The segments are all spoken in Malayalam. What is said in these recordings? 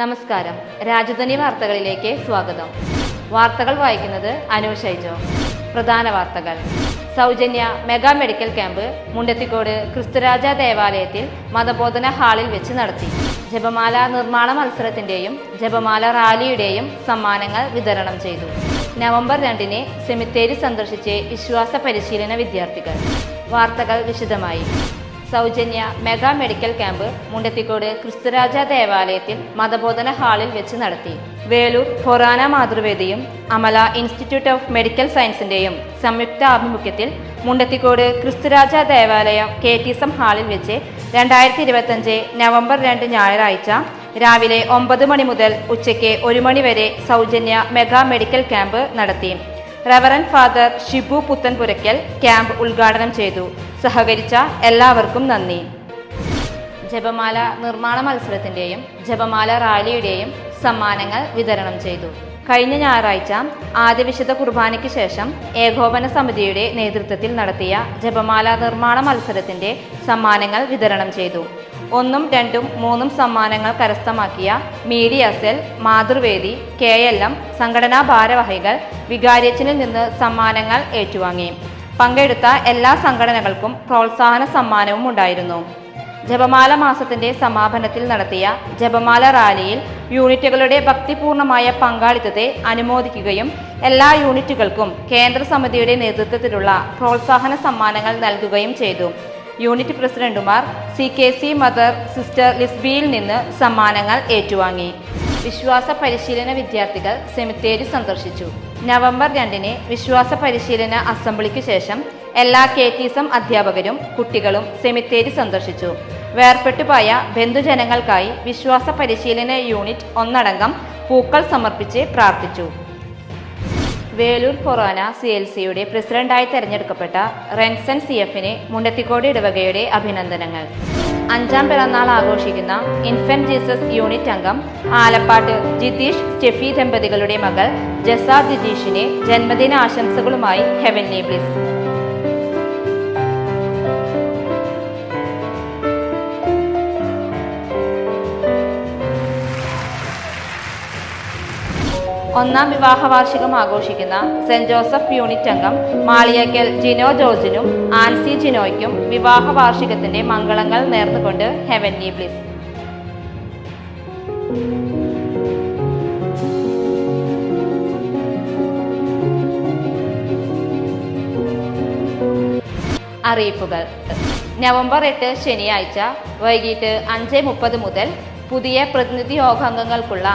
നമസ്കാരം. രാജധാനി വാർത്തകളിലേക്ക് സ്വാഗതം. വാർത്തകൾ വായിക്കുന്നത് അനു ഷൈജോ. പ്രധാന വാർത്തകൾ. സൗജന്യ mega medical camp Mundathikode Christuraja ദേവാലയത്തിൽ മതബോധന ഹാളിൽ വെച്ച് നടത്തി. ജപമാല നിർമ്മാണ മത്സരത്തിന്റെയും ജപമാല റാലിയുടെയും സമ്മാനങ്ങൾ വിതരണം ചെയ്തു. നവംബർ രണ്ടിന് സെമിത്തേരി സന്ദർശിച്ച് വിശ്വാസ പരിശീലന വിദ്യാർത്ഥികൾ. വാർത്തകൾ വിശദമായി. സൗജന്യ mega medical camp Mundathikode Christuraja ദേവാലയത്തിൽ മതബോധന ഹാളിൽ വെച്ച് നടത്തി. വേലൂർ ഫൊറാന മാതൃവേദിയും അമല ഇൻസ്റ്റിറ്റ്യൂട്ട് ഓഫ് മെഡിക്കൽ സയൻസിന്റെയും സംയുക്ത ആഭിമുഖ്യത്തിൽ മുണ്ടത്തിക്കോട് ക്രിസ്തുരാജ ദേവാലയം കെ ടി എസ് എം ഹാളിൽ വെച്ച് രണ്ടായിരത്തി ഇരുപത്തഞ്ച് നവംബർ രണ്ട് ഞായറാഴ്ച രാവിലെ ഒമ്പത് മണി മുതൽ ഉച്ചയ്ക്ക് ഒരു മണി വരെ സൗജന്യ മെഗാ മെഡിക്കൽ ക്യാമ്പ് നടത്തി. Reverend father Shibu Puthenpurackal camp ഉദ്ഘാടനം ചെയ്തു. സഹകരിച്ച എല്ലാവർക്കും നന്ദി. ജപമാല നിർമ്മാണ മത്സരത്തിന്റെയും ജപമാല റാലിയുടെയും സമ്മാനങ്ങൾ വിതരണം ചെയ്തു. കഴിഞ്ഞ ഞായറാഴ്ച ആദ്യ വിശുദ്ധ കുർബാനയ്ക്ക് ശേഷം ഏകോപന സമിതിയുടെ നേതൃത്വത്തിൽ നടത്തിയ ജപമാല നിർമ്മാണ മത്സരത്തിന്റെ സമ്മാനങ്ങൾ വിതരണം ചെയ്തു. ഒന്നും രണ്ടും മൂന്നും സമ്മാനങ്ങൾ കരസ്ഥമാക്കിയ media cell Mathruvedi K L M സംഘടനാ ഭാരവാഹികൾ വികാരിയച്ചനിൽ നിന്ന് സമ്മാനങ്ങൾ ഏറ്റുവാങ്ങി. പങ്കെടുത്ത എല്ലാ സംഘടനകൾക്കും പ്രോത്സാഹന സമ്മാനവും ഉണ്ടായിരുന്നു. ജപമാല മാസത്തിന്റെ സമാപനത്തിൽ നടത്തിയ ജപമാല റാലിയിൽ യൂണിറ്റുകളുടെ ഭക്തിപൂർണമായ പങ്കാളിത്തത്തെ അനുമോദിക്കുകയും എല്ലാ യൂണിറ്റുകൾക്കും കേന്ദ്ര സമിതിയുടെ നേതൃത്വത്തിലുള്ള പ്രോത്സാഹന സമ്മാനങ്ങൾ നൽകുകയും ചെയ്തു. യൂണിറ്റ് പ്രസിഡന്റുമാർ C K C mother sister ലിസ്ബിയിൽ നിന്ന് സമ്മാനങ്ങൾ ഏറ്റുവാങ്ങി. വിശ്വാസ പരിശീലന വിദ്യാർത്ഥികൾ സെമിത്തേരി സന്ദർശിച്ചു. നവംബർ രണ്ടിന് വിശ്വാസ പരിശീലന അസംബ്ലിക്ക് ശേഷം എല്ലാ കെ ടി എം അധ്യാപകരും കുട്ടികളും സെമിത്തേരി സന്ദർശിച്ചു. വേർപെട്ടുപോയ ബന്ധുജനങ്ങൾക്കായി വിശ്വാസ പരിശീലന യൂണിറ്റ് ഒന്നടങ്കം പൂക്കൾ സമർപ്പിച്ച് പ്രാർത്ഥിച്ചു. വേലൂർ ഫൊറാന സി എൽ സിയുടെ പ്രസിഡന്റായി തെരഞ്ഞെടുക്കപ്പെട്ട റെൻസൻ സി എഫിന് മുണ്ടത്തിക്കോട് ഇടവകയുടെ അഭിനന്ദനങ്ങൾ. അഞ്ചാം പിറന്നാൾ ആഘോഷിക്കുന്ന ഇൻഫന്റ് ജീസസ് യൂണിറ്റ് അംഗം ആലപ്പാട്ട് ജിതീഷ് സ്റ്റെഫി ദമ്പതികളുടെ മകൾ ജസാ ജിതീഷിനെ ജന്മദിന ആശംസകളുമായി ഹെവൻലി ബ്ലിസ്. ഒന്നാം വിവാഹ വാർഷികം ആഘോഷിക്കുന്ന സെന്റ് ജോസഫ് യൂണിറ്റ് അംഗം മാളിയക്കൽ ജിനോ ജോർജിനും ആൻസി ജിനോയ്ക്കും വിവാഹ വാർഷികത്തിന്റെ മംഗളങ്ങൾ നേർന്നുകൊണ്ട് ഹെവൻലി ബ്ലിസ്. അറിയിപ്പുകൾ. നവംബർ എട്ട് ശനിയാഴ്ച വൈകിട്ട് അഞ്ച് മുപ്പത് മുതൽ പുതിയ പ്രതിനിധി യോഗാംഗങ്ങൾക്കുള്ള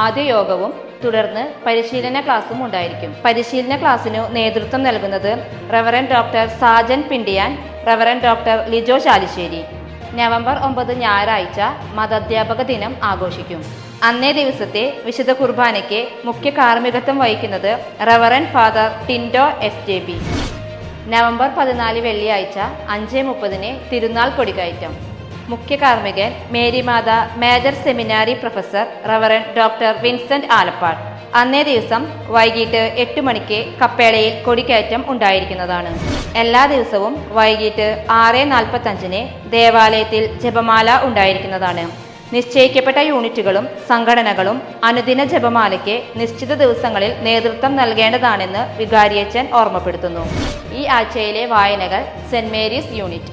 ആദ്യ യോഗവും തുടർന്ന് പരിശീലന ക്ലാസ്സും ഉണ്ടായിരിക്കും. പരിശീലന ക്ലാസ്സിനു നേതൃത്വം നൽകുന്നത് Reverend doctor Sajan Pindiyan Reverend doctor Lijo Chalissery November ഒമ്പത് ഞായറാഴ്ച മതാധ്യാപക ദിനം ആഘോഷിക്കും. അന്നേ ദിവസത്തെ വിശുദ്ധ കുർബാനയ്ക്ക് മുഖ്യ കാർമ്മികത്വം വഹിക്കുന്നത് Reverend father Tindo S J B November പതിനാല് വെള്ളിയാഴ്ച അഞ്ച് മുപ്പതിന് തിരുനാൾ കൊടികയറ്റം. മുഖ്യ കാർമ്മികൻ Marymatha major seminary professor Reverend doctor Vincent Alappat. അന്നേ ദിവസം വൈകിട്ട് എട്ട് മണിക്ക് കപ്പേളയിൽ കൊടിക്കയറ്റം ഉണ്ടായിരിക്കുന്നതാണ്. എല്ലാ ദിവസവും വൈകിട്ട് ആറ് നാൽപ്പത്തഞ്ചിന് ദേവാലയത്തിൽ ജപമാല ഉണ്ടായിരിക്കുന്നതാണ്. നിശ്ചയിക്കപ്പെട്ട യൂണിറ്റുകളും സംഘടനകളും അനുദിന ജപമാലയ്ക്ക് നിശ്ചിത ദിവസങ്ങളിൽ നേതൃത്വം നൽകേണ്ടതാണെന്ന് വികാരിയച്ചൻ ഓർമ്മപ്പെടുത്തുന്നു. ഈ ആഴ്ചയിലെ വായനകൾ സെന്റ് മേരീസ് യൂണിറ്റ്.